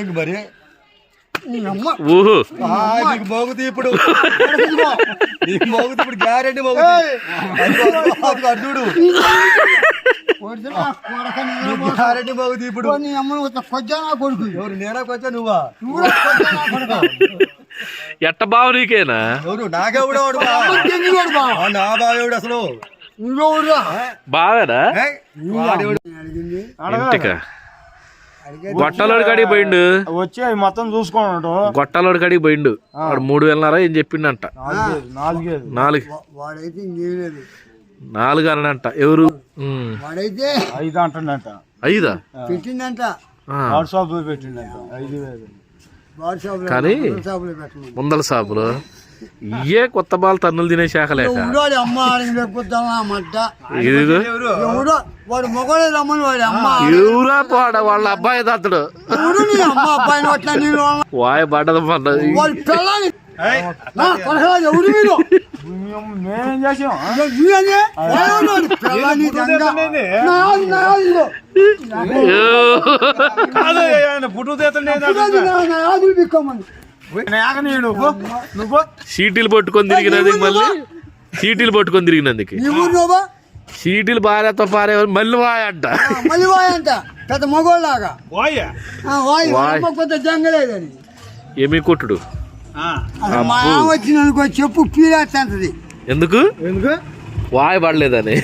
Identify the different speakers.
Speaker 1: ఇంక మరి? నీకు మోగుతీ ఇప్పుడు. నీకు మోగుతీ ఇప్పుడు గ్యారెంటీ అర్జుడు
Speaker 2: కొడక
Speaker 1: గ్యారెంటీ మోగుతీ ఇప్పుడు.
Speaker 2: నీ
Speaker 1: ఎవరు నేనా నువ్వా?
Speaker 3: ఎట్ట బావ నీకేనా?
Speaker 1: ఎవరు నాకెవడు నా బావేవుడు అసలు?
Speaker 3: బావేనా?
Speaker 2: అడిగింది?
Speaker 3: గొట్టలోడి కాడికి పోయిండు.
Speaker 4: వచ్చి అవి మొత్తం చూసుకున్నాడు
Speaker 3: గొట్టలోడి కాడికి పోయిండు. వాడు మూడు వేలన్నారా ఏం చెప్పిండంట. నాలుగు.
Speaker 2: వాడైతే
Speaker 3: నాలుగు అనంట ఎవరు.
Speaker 2: వాడైతే
Speaker 4: ఐదు అంటుండంట.
Speaker 3: ఐదా?
Speaker 2: పెట్టిందంట
Speaker 3: ఆ,
Speaker 4: వాట్సాప్లో పెట్టిండంట. ఐదు వేలు.
Speaker 3: కానీ
Speaker 2: షాపులో
Speaker 3: ముందల సాపులు ఇయే కొత్త బాల్ తన్నులు తినే శాఖ లేక
Speaker 2: ఎవడో అమ్మ ఆడికి లేకపోతావా మడ్డ
Speaker 3: ఇదిగో
Speaker 2: ఎవడో వాడు మొగడే రమ్మని వాడి అమ్మ
Speaker 3: ఎవరా పోడ వాళ్ళ అబ్బాయి అతడు
Speaker 2: ఎవడు నీ అమ్మ నీళ్ళు
Speaker 3: వాయ పడ్డది
Speaker 2: వాడి పిల్లని ఎవడు మీరు
Speaker 4: మేము- చేసాం
Speaker 2: పిల్లని
Speaker 4: తీతండి
Speaker 2: బిక్కమని
Speaker 3: సీటీలు పట్టుకొని తిరిగినందుకు మళ్ళీ సీటీలు పట్టుకొని తిరిగినందుకు. సీటీలు భార్యతో పారే మళ్ళీ వాయ అంట.
Speaker 2: మళ్ళీ పెద్ద మగోళ్ళలాగా. వాయి.
Speaker 3: వాయ్.
Speaker 2: అమ్మ కొంత జంగలేదని
Speaker 3: ఏమి కొట్టుడు?
Speaker 2: మా చెప్పు పీరేస్తుంది
Speaker 3: ఎందుకు?
Speaker 4: ఎందుకు?
Speaker 3: వాయ పడలేదని.